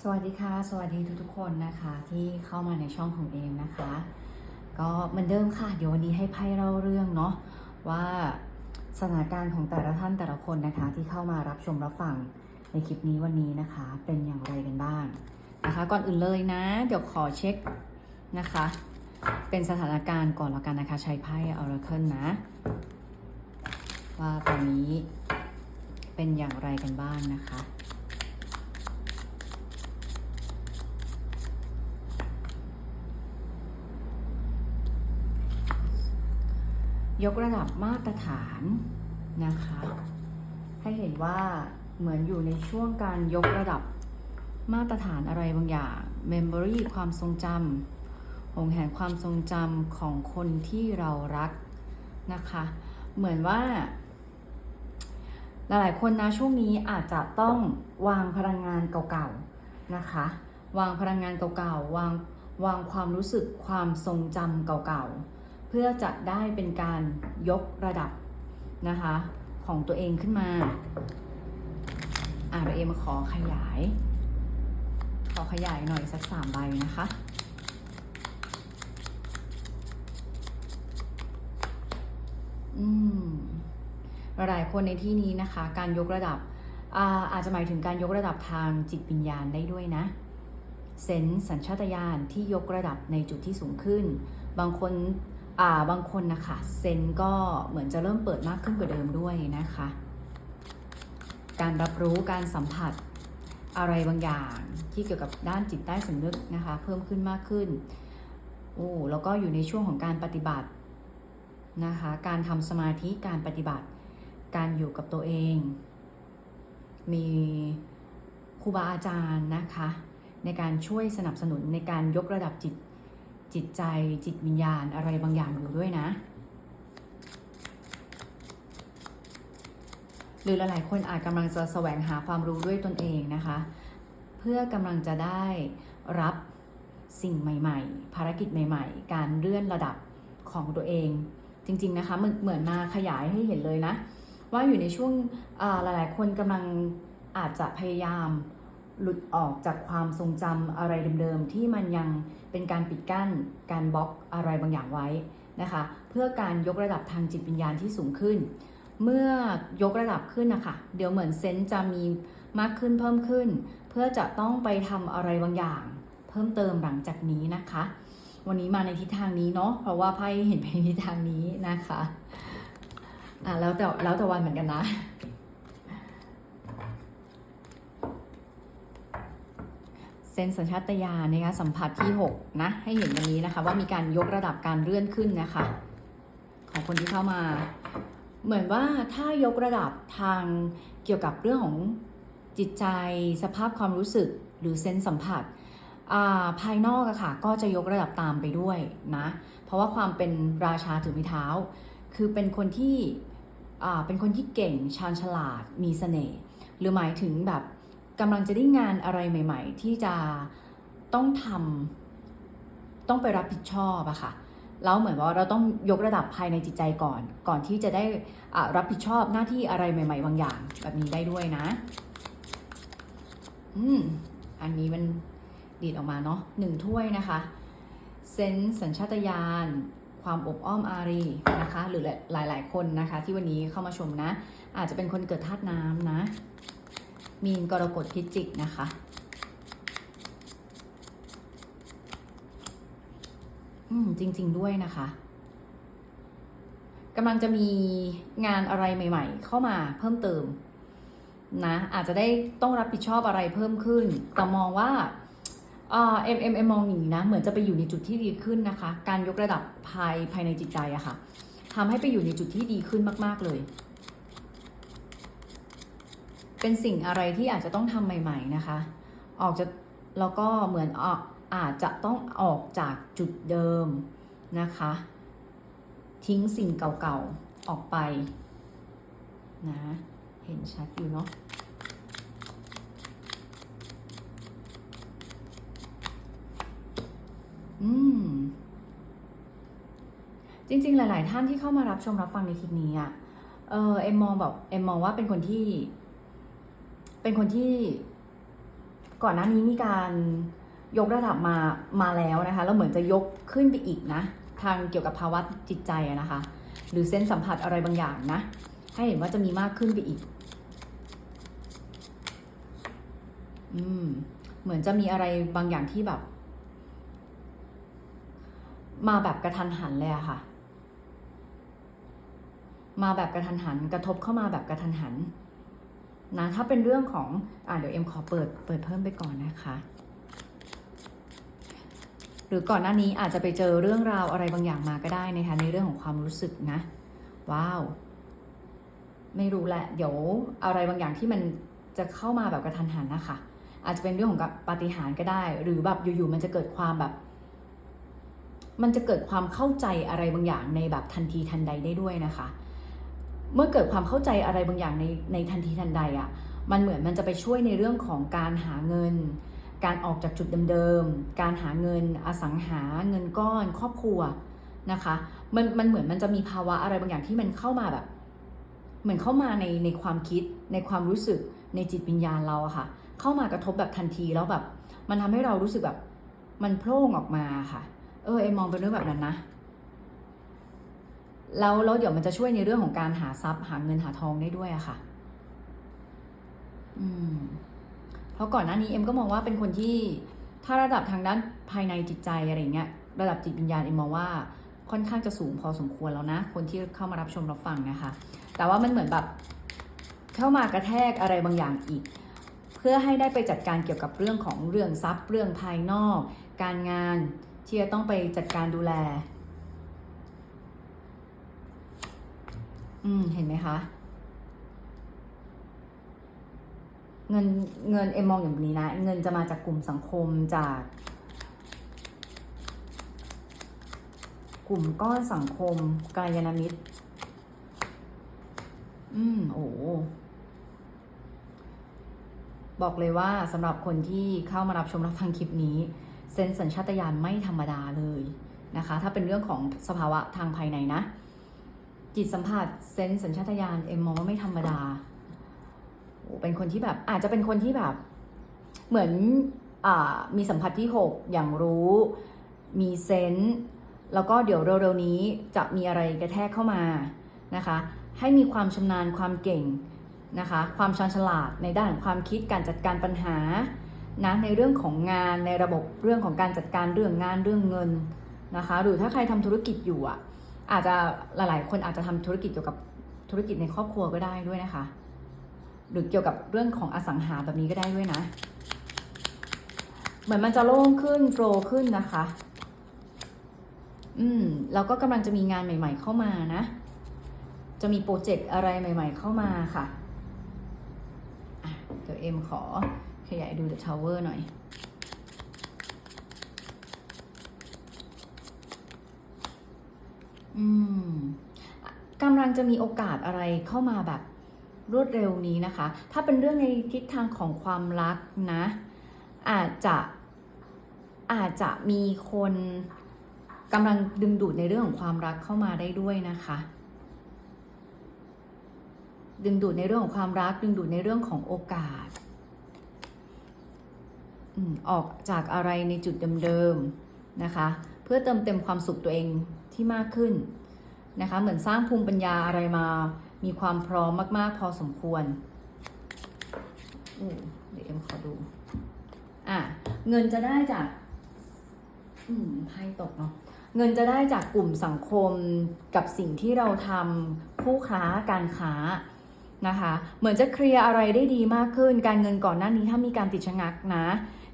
สวัสดีค่ะ สวัสดีทุกๆคนนะคะที่เข้ามาในช่องของเอมนะคะ ก็เหมือนเดิมค่ะ เดี๋ยววันนี้ให้ไพ่เล่าเรื่องเนาะว่าสถานการณ์ของแต่ละท่านแต่ละคนนะคะ ที่เข้ามารับชมรับฟังในคลิปนี้วันนี้นะคะ เป็นอย่างไรกันบ้างนะคะ ก่อนอื่นเลยนะ เดี๋ยวขอเช็คนะคะ เป็นสถานการณ์ก่อนแล้วกันนะคะ ใช้ไพ่ Oracle นะ ว่าตอนนี้เป็นอย่างไรกันบ้างนะคะ ยกระดับมาตรฐานนะคะ ให้เห็นว่าเหมือนอยู่ในช่วงการยกระดับมาตรฐานอะไรบางอย่าง Memory ความทรงจำหงแห่งความทรงจำของคนที่เรารักนะคะ เหมือนว่า หลายๆ คนนะช่วงนี้อาจจะต้องวางพลังงานเก่าๆนะคะ วางพลังงานเก่าๆวางวางความรู้สึกความทรงจำเก่าๆ เพื่อจะได้เป็นการยกระดับนะคะของตัวเองขึ้นมาอ่าเราเอมาขอขยาย ขอขยายหน่อยสักสามใบนะคะอืมหลายคนในที่นี้นะคะ การยกระดับอาอาจจะหมายถึงการยกระดับทางจิตวิญญาณได้ด้วยนะเซนส์สัญชาตญาณที่ยกระดับในจุดที่สูงขึ้น บางคน อ่าบางคนนะคะเซนก็เหมือนจะเริ่มเปิดมากขึ้นกว่าเดิมด้วยนะคะ การรับรู้การสัมผัสอะไรบางอย่างที่เกี่ยวกับด้านจิตใต้สำนึกนะคะ เพิ่มขึ้นมากขึ้นโอ้แล้วก็อยู่ในช่วงของการปฏิบัตินะคะ การทำสมาธิการปฏิบัติ การอยู่กับตัวเอง มีครูบาอาจารย์นะคะ ในการช่วยสนับสนุนในการยกระดับจิต จิตใจจิตวิญญาณอะไรบางอย่างอยู่ด้วยนะ หรือหลายๆคนอาจกำลังจะแสวงหาความรู้ด้วยตนเองนะคะ เพื่อกำลังจะได้รับสิ่งใหม่ ๆ ภารกิจใหม่ ๆ การเลื่อนระดับของตัวเอง จริง ๆ นะคะเหมือนเหมือนมาขยายให้เห็นเลยนะ ว่าอยู่ในช่วงอ่าหลายๆ คนกำลังอาจจะพยายาม หลุดออกจากความทรงจำอะไรเดิมๆ ที่มันยังเป็นการปิดกั้น การบล็อกอะไรบางอย่างไว้นะคะ เพื่อการยกระดับทางจิตวิญญาณที่สูงขึ้น เมื่อยกระดับขึ้นนะคะเดี๋ยวเหมือนเซนส์จะมีมากขึ้นเพิ่มขึ้น เพื่อจะต้องไปทำอะไรบางอย่าง เพิ่มเติมหลังจากนี้นะคะ วันนี้มาในทิศทางนี้เนาะเพราะว่าไพ่เห็นไปในทิศทางนี้นะคะอะแล้วแต่แล้วแต่วันเหมือนกันนะ เซนสัญชาตญาณนะคะสัมผัสที่ 6 นะ ให้เห็นวันนี้นะคะ ว่ามีการยกระดับการเลื่อนขึ้นนะคะ ของคนที่เข้ามา เหมือนว่าถ้ายกระดับทางเกี่ยวกับเรื่องของจิตใจสภาพความรู้สึกหรือเซนสัมผัสาภายนอกอะค่ะก็จะยกระดับตามไปด้วยนะ เพราะว่าความเป็นราชาถือไม้เท้า คือเป็นคนที่เป็นคนที่เก่งชาญฉลาดมีเสน่ห์หรือหมายถึงแบบ กำลังจะได้งานอะไรใหม่ ๆ ที่จะต้องทำต้องไปรับผิดชอบอะค่ะแล้วเหมือนว่าเราต้องยกระดับภายในจิตใจก่อน ก่อนที่จะได้อะรับผิดชอบหน้าที่อะไรใหม่ ๆ บางอย่าง แบบนี้ได้ด้วยนะ อืม อันนี้มันดีดออกมาเนาะหนึ่งถ้วยนะคะเซนส์สัญชาตญาณความอบอ้อมอารีนะคะ หรือหลาย ๆ คนนะคะ ที่วันนี้เข้ามาชมนะ อาจจะเป็นคนเกิดธาตุน้ำนะ มีนกรกฎพิจิกนะคะ อืม จริง ๆ ด้วยนะคะกำลังจะมีงานอะไรใหม่ ๆ เข้ามาเพิ่มเติมนะ อาจจะได้ต้องรับผิดชอบอะไรเพิ่มขึ้น แต่มองว่าเอ็มเอ็มเอ็มมองอย่างนี้นะ เหมือนจะไปอยู่ในจุดที่ดีขึ้นนะคะ การยกระดับภายภายในจิตใจอะค่ะทำให้ไปอยู่ในจุดที่ดีขึ้นมาก ๆ เลย เป็นสิ่งอะไรที่อาจจะต้องทำใหม่ ๆนะคะ ออกจะแล้วก็เหมือนออกอาจจะต้องออกจากจุดเดิมนะคะ ทิ้งสิ่งเก่าๆออกไปนะเห็นชัดอยู่เนาะอืมจริงๆ หลาย ๆ ท่านที่เข้ามารับชมรับฟังในคลิปนี้อะเออเอ็มมองแบบเอ็มมองว่าเป็นคนที่ เป็นคนที่ก่อนหน้านี้มีการยกระดับมามาแล้วนะคะแล้วเหมือนจะยกขึ้นไปอีกนะ ทางเกี่ยวกับภาวะจิตใจนะคะ หรือเส้นสัมผัสอะไรบางอย่างนะ ให้เห็นว่าจะมีมากขึ้นไปอีก อืม เหมือนจะมีอะไรบางอย่างที่แบบ มาแบบกระทันหันเลยอะค่ะ มาแบบกระทันหัน กระทบเข้ามาแบบกระทันหัน นะถ้าเป็นเรื่องของอ่าเดี๋ยวเอ็มขอเปิดเปิดเพิ่มไปก่อนนะคะหรือก่อนหน้านี้อาจจะไปเจอเรื่องราวอะไรบางอย่างมาก็ได้นะคะในเรื่องของความรู้สึกนะ ว้าว ไม่รู้แหละ เดี๋ยวอะไรบางอย่างที่มันจะเข้ามาแบบกระทันหันนะคะอาจจะเป็นเรื่องของกับปาฏิหาริย์ก็ได้ หรือแบบอยู่ๆมันจะเกิดความแบบ มันจะเกิดความเข้าใจอะไรบางอย่างในแบบทันทีทันใดได้ด้วยนะคะ เมื่อเกิดความเข้าใจอะไรบางอย่างในในทันทีทันใดอะ่ะมันเหมือนมันจะไปช่วยในเรื่องของการหาเงิน การออกจากจุดเดิมๆ การหาเงินอสังหาเงินก้อนครอบครัวนะคะมันมันเหมือนมันจะมีภาวะอะไรบางอย่างที่มันเข้ามาแบบ เหมือนเข้ามาในในความคิด ในความรู้สึกในจิตวิญญาณเราอะค่ะ เข้ามากระทบแบบทันทีแล้วแบบ มันทำให้เรารู้สึกแบบ มันโพล่งออกมาค่ะ เออเอ็มมองเป็นเรื่องแบบนั้นนะ แล้วแล้วเดี๋ยวมันจะช่วยในเรื่องของการหาทรัพย์หาเงินหาทองได้ด้วยอะค่ะ อืม เพราะก่อนหน้านี้เอ็มก็มองว่าเป็นคนที่ถ้าระดับทางด้านภายในจิตใจอะไรเงี้ย ระดับจิตวิญญาณเอ็มมองว่าค่อนข้างจะสูงพอสมควรแล้วนะ คนที่เข้ามารับชมรับฟังนะคะ แต่ว่ามันเหมือนแบบเข้ามากระแทกอะไรบางอย่างอีก เพื่อให้ได้ไปจัดการเกี่ยวกับเรื่องของเรื่องทรัพย์เรื่องภายนอก การงานที่จะต้องไปจัดการดูแล อืม เห็นไหมคะ เงินเงินเอ็มมองอย่างนี้นะ เงินจะมาจากกลุ่มสังคมจาก กลุ่มก้อนสังคมกายานามิตร อืม โอ้บอกเลยว่าสำหรับคนที่เข้ามารับชมรับฟังคลิปนี้ เซนส์สัญชาตญาณไม่ธรรมดาเลยนะคะ ถ้าเป็นเรื่องของสภาวะทางภายในนะ จิตสัมผัสเซนส์สัญชาตญาณเอ็มมองว่าไม่ธรรมดาโอ้เป็นคนที่แบบอาจจะเป็นคนที่แบบ เหมือนอมีสัมผัสที่ 6 อย่างรู้ มีเซนส์แล้วก็เดี๋ยวเร็วๆนี้จะมีอะไรกระแทกเข้ามานะคะ ให้มีความชำนาญความเก่งนะคะ ความชาญฉลาดในด้านความคิดการจัดการปัญหานะในเรื่องของงานในระบบเรื่องของการจัดการเรื่องงานเรื่องเงินนะคะ หรือถ้าใครทำธุรกิจอยู่อะ อาจจะหลาย ๆ คนอาจจะทำธุรกิจเกี่ยวกับธุรกิจในครอบครัวก็ได้ด้วยนะคะ หรือเกี่ยวกับเรื่องของอสังหาแบบนี้ก็ได้ด้วยนะ เหมือนมันจะโล่งขึ้นโฟล์ขึ้นนะคะ อืมแล้วก็กำลังจะมีงานใหม่ ๆ เข้ามานะ จะมีโปรเจกต์อะไรใหม่ ๆ เข้ามาค่ะเดี๋ยวเอ็มขอขยายดู The Tower หน่อย อืมกำลังจะมีโอกาสอะไรเข้ามาแบบรวดเร็วนี้นะคะ ถ้าเป็นเรื่องในทิศทางของความรักนะ อาจจะอาจจะมีคนกำลังดึงดูดในเรื่องของความรักเข้ามาได้ด้วยนะคะ ดึงดูดในเรื่องของความรัก ดึงดูดในเรื่องของโอกาสอืมออกจากอะไรในจุดเดิมๆนะคะ เพื่อเติมเต็มความสุขตัวเอง ที่มากขึ้นนะคะ เหมือนสร้างภูมิปัญญาอะไรมา มีความพร้อมมาก ๆ พอสมควรอืมเดี๋ยวเอ็มขอดู อะ เงินจะได้จาก อืมไพ่ตกเนาะ เงินจะได้จากกลุ่มสังคมกับสิ่งที่เราทำคู่ค้าการค้านะคะ เหมือนจะเคลียร์อะไรได้ดีมากขึ้น การเงินก่อนหน้านี้ถ้ามีการติดชะงักนะ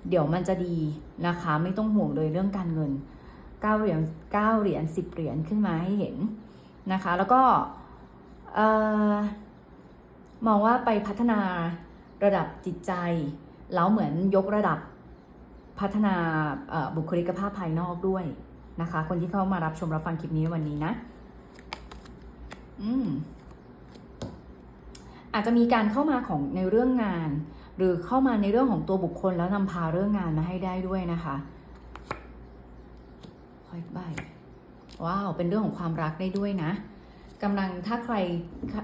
เดี๋ยวมันจะดีนะคะ ไม่ต้องห่วงเลยเรื่องการเงิน 9เหรียญ9เหรียญ10เหรียญขึ้นมาให้เห็นนะคะ แล้วก็มองว่าไปพัฒนาระดับจิตใจ แล้วเหมือนยกระดับพัฒนาบุคลิกภาพภายนอกด้วยนะคะ คนที่เข้ามารับชมรับฟังคลิปนี้วันนี้นะ อืมอาจจะมีการเข้ามาของในเรื่องงาน หรือเข้ามาในเรื่องของตัวบุคคลแล้วนำพาเรื่องงานมาให้ได้ด้วยนะคะ คอยใบว้าว เป็นเรื่องของความรักได้ด้วยนะกำลังถ้าใคร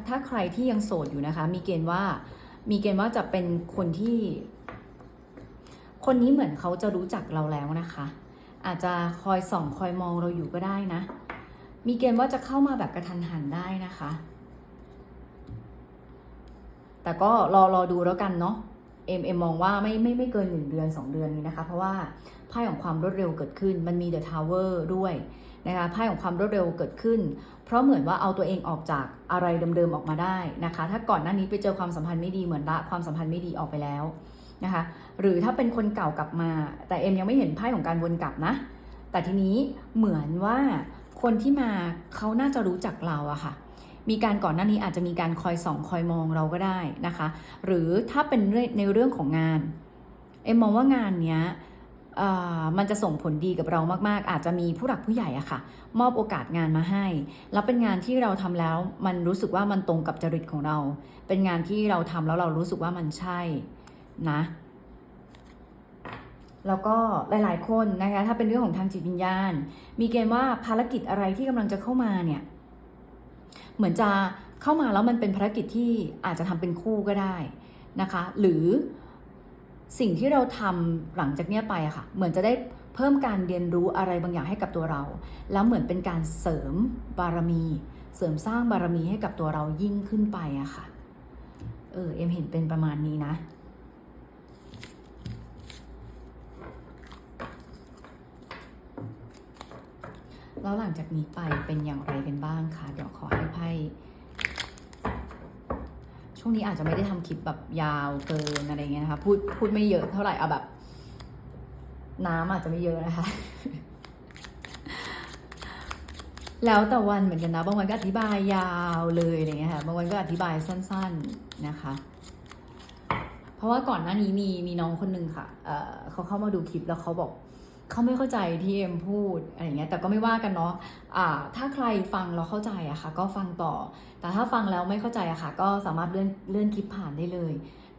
ถ้าใครที่ยังโสดอยู่นะคะ มีเกณฑ์ว่ามีเกณฑ์ว่าจะเป็นคนที่ คนนี้เหมือนเขาจะรู้จักเราแล้วนะคะ อาจจะคอยส่องคอยมองเราอยู่ก็ได้นะ มีเกณฑ์ว่าจะเข้ามาแบบกระทันหันได้นะคะ แต่ก็รอรอดูแล้วกันเนาะเอ็มเอ็มมองว่าไม่ไม่ไม่เกินหนึ่งเดือนสองเดือนนี้นะคะ เพราะว่า พ่ของความรวดเร็วเกิดขึ้น มันมีเดอะทาวเวอร์ด้วยนะคะไพ่ของความรวดเร็วเกิดขึ้น เพราะเหมือนว่าเอาตัวเองออกจากอะไรเดิมๆออกมาได้นะคะ ถ้าก่อนหน้านี้ไปเจอความสัมพันธ์ไม่ดีเหมือนละความสัมพันธ์ไม่ดีออกไปแล้วนะคะ หรือถ้าเป็นคนเก่ากลับมา แต่เอ็มยังไม่เห็นไพ่ของการวนกลับนะ แต่ทีนี้เหมือนว่าคนที่มาเขาน่าจะรู้จักเราอะค่ะมีการก่อนหน้านี้อาจจะมีการคอยส่องคอยมองเราก็ได้นะคะ หรือถ้าเป็นในเรื่องของงาน เอ็มมองว่างานเนี้ย มันจะส่งผลดีกับเรามาก ๆ อาจจะมีผู้หลักผู้ใหญ่อะค่ะ มอบโอกาสงานมาให้ แล้วเป็นงานที่เราทำแล้ว มันรู้สึกว่ามันตรงกับจริตของเรา เป็นงานที่เราทำแล้วเรารู้สึกว่ามันใช่นะแล้วก็หลาย ๆ คนนะคะ ถ้าเป็นเรื่องของทางจิตวิญญาณ มีเกณฑ์ว่าภารกิจอะไรที่กำลังจะเข้ามาเนี่ย เหมือนจะเข้ามาแล้วมันเป็นภารกิจที่อาจจะทำเป็นคู่ก็ได้นะคะ หรือ สิ่งที่เราทำหลังจากเนี้ยไปอะค่ะ เหมือนจะได้เพิ่มการเรียนรู้อะไรบางอย่างให้กับตัวเรา แล้วเหมือนเป็นการเสริมบารมี เสริมสร้างบารมีให้กับตัวเรายิ่งขึ้นไปอะค่ะ เออ เอ็มเห็นเป็นประมาณนี้นะแล้วหลังจากนี้ไปเป็นอย่างไรกันบ้างคะเดี๋ยวขอให้ไพ่ ช่วงนี้อาจจะไม่ได้ทำคลิปแบบยาวเกินอะไรเงี้ยนะคะ พูดพูดไม่เยอะเท่าไหร่เอาแบบ น้ำอาจจะไม่เยอะนะคะ แล้วแต่วันเหมือนกันนะบางวันก็อธิบายยาวเลยอะไรเงี้ยค่ะบางวันก็อธิบายสั้น ๆนะคะ เพราะว่าก่อนหน้านี้มีมีน้องคนหนึ่งค่ะเเขาเข้ามาดูคลิปแล้วเขาบอก เขาไม่เข้าใจที่เอ็มพูดอะไรเงี้ยแต่ก็ไม่ว่ากันเนาะอ่าถ้าใครฟังแล้วเข้าใจอะค่ะ ก็ฟังต่อ แต่ถ้าฟังแล้วไม่เข้าใจอะค่ะ ก็สามารถเลื่อนเลื่อนคลิปผ่านได้เลย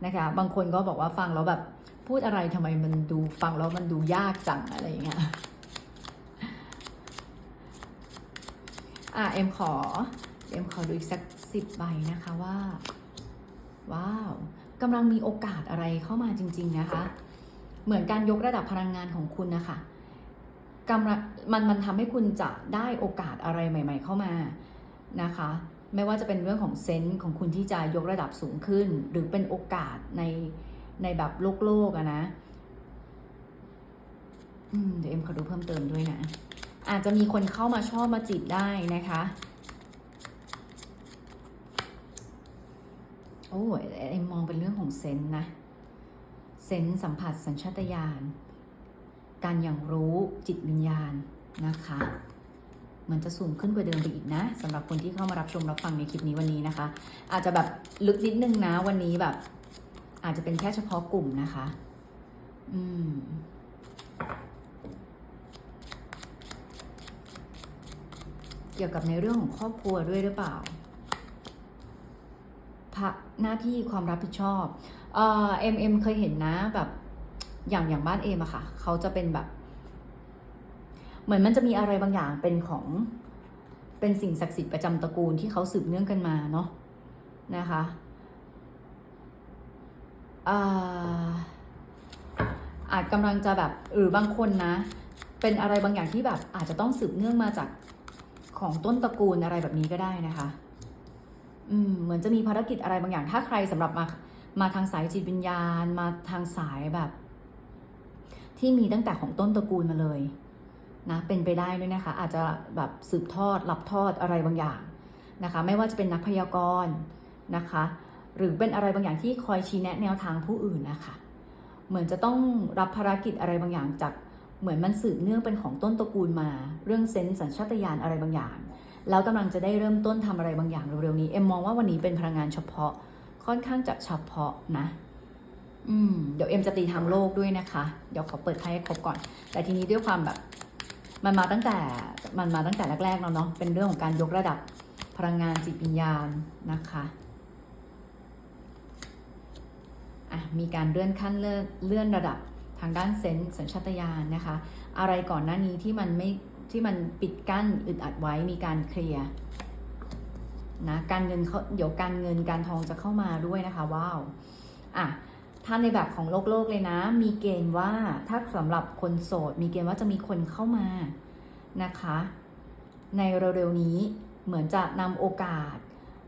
นะคะ บางคนก็บอกว่าฟังแล้วแบบพูดอะไรทำไมมันดูฟังแล้วมันดูยากจังอะไรเงี้ยอะเอ็มขอเอ็มขอดูอีกสักสิบใบนะคะว่า ว้าวกำลังมีโอกาสอะไรเข้ามาจริง ๆ นะคะ เหมือนการยกระดับพลังงานของคุณนะคะกำลังมันมันทำให้คุณจะได้โอกาสอะไรใหม่ ๆ เข้ามานะคะ ไม่ว่าจะเป็นเรื่องของเซนส์ของคุณที่จะยกระดับสูงขึ้น หรือเป็นโอกาสในในแบบโลกโลกอะนะเดี๋ยวเอ็มขอดูเพิ่มเติมด้วยนะ อาจจะมีคนเข้ามาชอบมาจีบได้นะคะ โอ้ยเอ็มมองเป็นเรื่องของเซนส์นะ เซนส์สัมผัสสัญชาตญาณ การอย่างรู้จิตวิญญาณนะคะมันจะสูงขึ้นกว่าเดิมไปอีกนะสำหรับคนที่เข้ามารับชมรับฟังในคลิปนี้วันนี้นะคะ อาจจะแบบลึกนิดนึงนะวันนี้แบบ อาจจะเป็นแค่เฉพาะกลุ่มนะคะ อืมเกี่ยวกับในเรื่องของครอบครัวด้วยหรือเปล่าพะหน้าที่ความรับผิดชอบ เอ่อเอ็มเอ็มเคยเห็นนะแบบอย่างอย่างบ้านเอมอะค่ะ เขาจะเป็นแบบ เหมือนมันจะมีอะไรบางอย่างเป็นของเป็นสิ่งศักดิ์สิทธิ์ประจำตระกูลที่เขาสืบเนื่องกันมาเนาะนะคะอาอาจกำลังจะแบบหรือบางคนนะ เป็นอะไรบางอย่างที่แบบอาจจะต้องสืบเนื่องมาจากของต้นตระกูลอะไรแบบนี้ก็ได้นะคะ อืมเหมือนจะมีภารกิจอะไรบางอย่างถ้าใครสำหรับมา มาทางสายจิตวิญญาณ มาทางสายแบบ ที่มีตั้งแต่ของต้นตระกูลมาเลยนะเป็นไปได้ด้วยนะคะ อาจจะแบบสืบทอดรับทอดอะไรบางอย่างนะคะ ไม่ว่าจะเป็นนักพยากรณ์นะคะ หรือเป็นอะไรบางอย่างที่คอยชี้แนะแนวทางผู้อื่นนะคะ เหมือนจะต้องรับภารกิจอะไรบางอย่างจากเหมือนมันสืบเนื่องเป็นของต้นตระกูลมา เรื่องเซนส์สัญชาตญาณอะไรบางอย่าง แล้วกำลังจะได้เริ่มต้นทำอะไรบางอย่างเร็วๆนี้ เอ็มมองว่าวันนี้เป็นพลังงานเฉพาะ ค่อนข้างจะเฉพาะนะอืมเดี๋ยวเอ็มจะตีทางโลกด้วยนะคะ เดี๋ยวขอเปิดไพ่ให้ครบก่อน แต่ทีนี้ด้วยความแบบ มันมาตั้งแต่มันมาตั้งแต่แรกๆแล้วเนาะเป็นเรื่องของการยกระดับพลังงานจิตวิญญาณนะคะอะมีการเลื่อนขั้นเลื่อนเลื่อนระดับทางด้านเซนส์สัญชาตญาณนะคะ อะไรก่อนหน้านี้ที่มันไม่ที่มันปิดกั้นอึดอัดไว้มีการเคลียร์ นะการเงินเขาเดี๋ยวการเงินการทองจะเข้ามาด้วยนะคะว้าวอะถ้าในแบบของโลกโลกเลยนะ มีเกณฑ์ว่าถ้าสำหรับคนโสด มีเกณฑ์ว่าจะมีคนเข้ามานะคะ ในเร็วๆนี้เหมือนจะนำโอกาส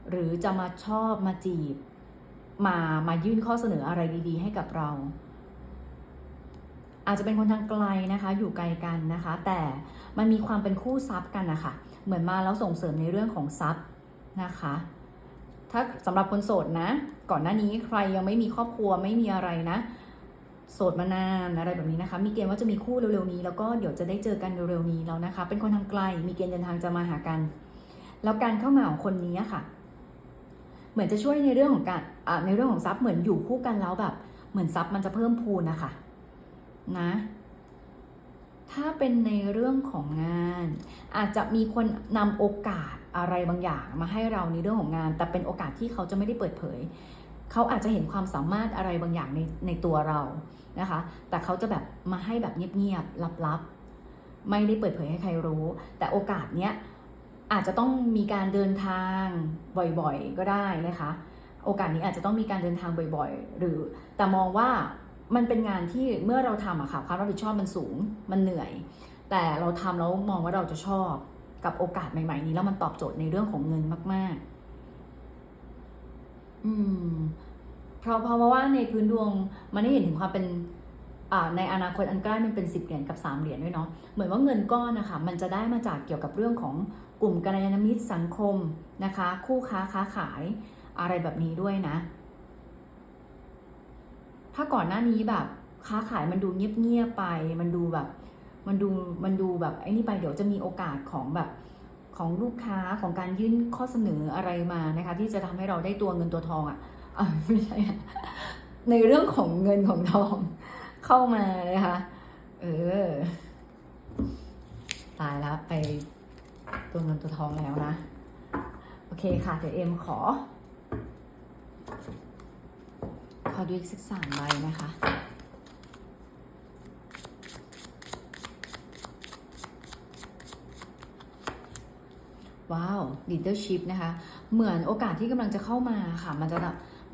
หรือจะมาชอบมาจีบ มามายื่นข้อเสนออะไรดีๆ ให้กับเรา อาจจะเป็นคนทางไกลนะคะ อยู่ไกลกันนะคะ แต่มันมีความเป็นคู่ทรัพย์กันนะคะเหมือนมาแล้วส่งเสริมในเรื่องของทรัพย์ นะคะ ถ้าสำหรับคนโสดนะ ก่อนหน้านี้ใครยังไม่มีครอบครัวไม่มีอะไรนะโสดมานานอะไรแบบนี้นะคะ มีเกณฑ์ว่าจะมีคู่เร็วๆนี้ แล้วก็เดี๋ยวจะได้เจอกันเร็วๆนี้แล้วนะคะ เป็นคนทางไกล มีเกณฑ์เดินทางจะมาหากัน แล้วการเข้ามาของคนนี้ค่ะ เหมือนจะช่วยในเรื่องของการในเรื่องของทรัพย์เหมือนอยู่คู่กันแล้วแบบ เหมือนทรัพย์มันจะเพิ่มพูนนะคะนะ ถ้าเป็นในเรื่องของงาน อาจจะมีคนนำโอกาส อะไรบางอย่างมาให้เราในเรื่องของงาน แต่เป็นโอกาสที่เขาจะไม่ได้เปิดเผย เขาอาจจะเห็นความสามารถอะไรบางอย่างในในตัวเรานะคะ แต่เขาจะแบบมาให้แบบเงียบๆลับๆ ไม่ได้เปิดเผยให้ใครรู้ แต่โอกาสเนี้ยอาจจะต้องมีการเดินทางบ่อยๆก็ได้นะคะ โอกาสนี้อาจจะต้องมีการเดินทางบ่อยๆ หรือแต่มองว่ามันเป็นงานที่เมื่อเราทำอะค่ะความรับผิดชอบมันสูงมันเหนื่อย แต่เราทำแล้วมองว่าเราจะชอบ กับโอกาสใหม่ๆนี้แล้วมันตอบโจทย์ในเรื่องของเงินมาก ๆ อืม เพราะเพราะว่าในพื้นดวงมันได้เห็นถึงความเป็นอ่าในอนาคตอันใกล้มันเป็นสิบเหรียญกับสามเหรียญด้วยเนาะเหมือนว่าเงินก้อนนะคะมันจะได้มาจากเกี่ยวกับเรื่องของกลุ่มกัลยาณมิตรสังคมนะคะ คู่ค้าค้าขายอะไรแบบนี้ด้วยนะ ถ้าก่อนหน้านี้แบบค้าขายมันดูเงียบๆไป มันดูแบบ มันดูมันดูแบบไอ้นี่ไปเดี๋ยวจะมีโอกาสของแบบของลูกค้าของการยื่นข้อเสนออะไรมานะคะ ที่จะทำให้เราได้ตัวเงินตัวทองอะ่ะไม่ใช่ในเรื่องของเงินของทองเข้ามานะคะเออตายแล้วไปตัวเงินตัวทองแล้วนะ โอเคค่ะ เดี๋ยวเอ็มขอ ขอดูอีกสักสามใบนะคะ ว้าว leadership นะคะ เหมือนโอกาสที่กำลังจะเข้ามาค่ะ มันจะ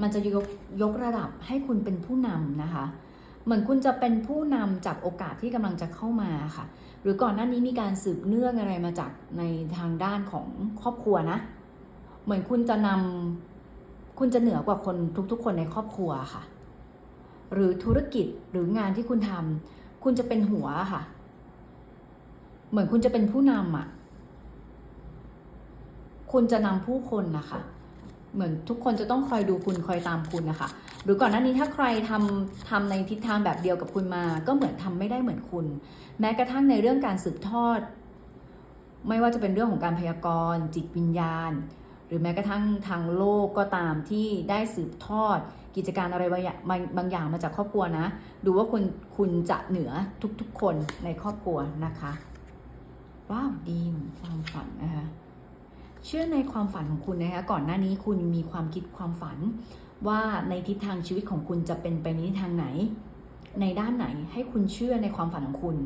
มันจะยกยกระดับให้คุณเป็นผู้นำนะคะ เหมือนคุณจะเป็นผู้นำจากโอกาสที่กำลังจะเข้ามาค่ะ หรือก่อนหน้านี้มีการสืบเนื่องอะไรมาจากในทางด้านของครอบครัวนะ เหมือนคุณจะนำคุณจะเหนือกว่าคนทุกๆ คนในครอบครัวค่ะ หรือธุรกิจหรืองานที่คุณทำคุณจะเป็นหัวค่ะ เหมือนคุณจะเป็นผู้นำอะ คุณจะนำผู้คนนะคะ เหมือนทุกคนจะต้องคอยดูคุณคอยตามคุณนะคะ หรือก่อนหน้านี้ถ้าใครทำทำในทิศทางแบบเดียวกับคุณมา ก็เหมือนทำไม่ได้เหมือนคุณ แม้กระทั่งในเรื่องการสืบทอด ไม่ว่าจะเป็นเรื่องของการพยากรณ์ จิตวิญญาณ หรือแม้กระทั่งทางโลกก็ตามที่ได้สืบทอด กิจการอะไรบางอย่างบางอย่างมาจากครอบครัวนะ ดูว่าคุณคุณจะเหนือทุกๆคนในครอบครัวนะคะว้าวดีมความฝันนะคะ เชื่อในความฝันของคุณนะคะก่อนหน้านี้คุณมีความคิดความฝัน ว่าในทิศทางชีวิตของคุณจะเป็นไปในทิศทางไหน ในด้านไหนให้คุณเชื่อในความฝันของคุณ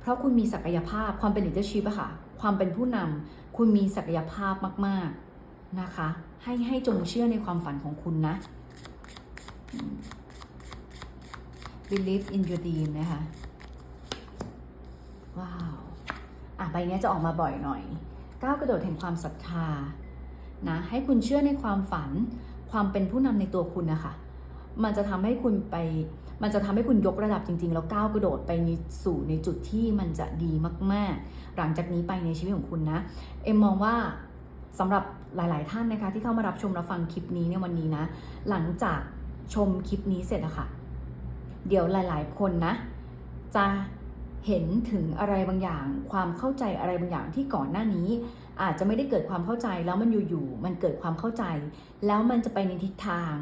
เพราะคุณมีศักยภาพความเป็น leadership อะค่ะ ความเป็นผู้นำคุณมีศักยภาพมาก ๆนะคะ ให้ให้จงเชื่อในความฝันของคุณนะ believe in your dream นะคะ ว้าว อะ ใบเนี้ยจะออกมาบ่อยหน่อย ก้าวกระโดดแห่งความศรัทธานะให้คุณเชื่อในความฝัน ความเป็นผู้นำในตัวคุณนะคะมันจะทำให้คุณไป มันจะทำให้คุณยกระดับจริง ๆ แล้วก้าวกระโดดไปสู่ในจุดที่มันจะดีมาก ๆ หลังจากนี้ไปในชีวิตของคุณนะ เอ็มมองว่าสำหรับหลาย ๆ ท่านนะคะที่เข้ามารับชมรับฟังคลิปนี้ในวันนี้นะ หลังจากชมคลิปนี้เสร็จอะค่ะ เดี๋ยวหลาย ๆ คนนะ จะ เห็นถึงอะไรบางอย่าง ความเข้าใจอะไรบางอย่างที่ก่อนหน้านี้ อาจจะไม่ได้เกิดความเข้าใจแล้วมันอยู่ๆมันเกิดความเข้าใจ แล้วมันจะไปในทิศทาง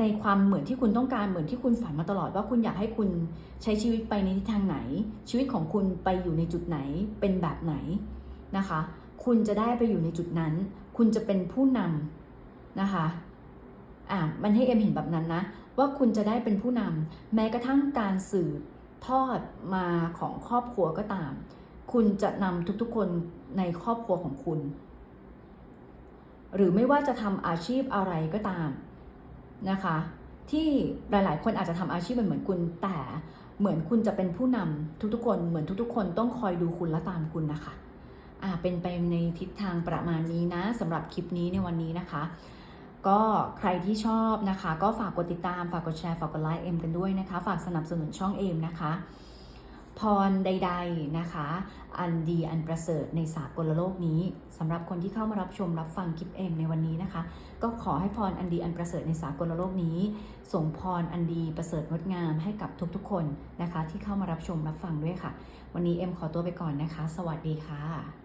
ในความเหมือนที่คุณต้องการเหมือนที่คุณฝันมาตลอดว่าคุณอยากให้คุณใช้ชีวิตไปในทิศทางไหน ชีวิตของคุณไปอยู่ในจุดไหนเป็นแบบไหนนะคะ คุณจะได้ไปอยู่ในจุดนั้น คุณจะเป็นผู้นำนะคะอะมันให้เอ็มเห็นแบบนั้นนะ ว่าคุณจะได้เป็นผู้นำแม้กระทั่งการสืบ ทอดมาของครอบครัวก็ตาม คุณจะนำทุกๆคนในครอบครัวของคุณ หรือไม่ว่าจะทำอาชีพอะไรก็ตามนะคะ ที่หลาย ๆ คนอาจจะทำอาชีพเหมือนคุณแต่เหมือนคุณจะเป็นผู้นำทุกๆคน เหมือนทุกๆ คนต้องคอยดูคุณและตามคุณนะคะอ่าเป็นไปในทิศทางประมาณนี้นะสำหรับคลิปนี้ในวันนี้นะคะ ก็ใครที่ชอบนะคะ ก็ฝากกดติดตาม ฝากกดแชร์ ฝากกดไลค์เอ็มกันด้วยนะคะ ฝากสนับสนุนช่องเอ็มนะคะ พรใด ๆนะคะ อันดีอันประเสริฐในสากลโลกนี้สำหรับคนที่เข้ามารับชมรับฟังคลิปเอ็มในวันนี้นะคะ ก็ขอให้พรอันดีอันประเสริฐในสากลโลกนี้ส่งพรอันดีประเสริฐงดงามให้กับทุกๆคนนะคะ ที่เข้ามารับชมรับฟังด้วยค่ะ วันนี้เอ็มขอตัวไปก่อนนะคะ สวัสดีค่ะ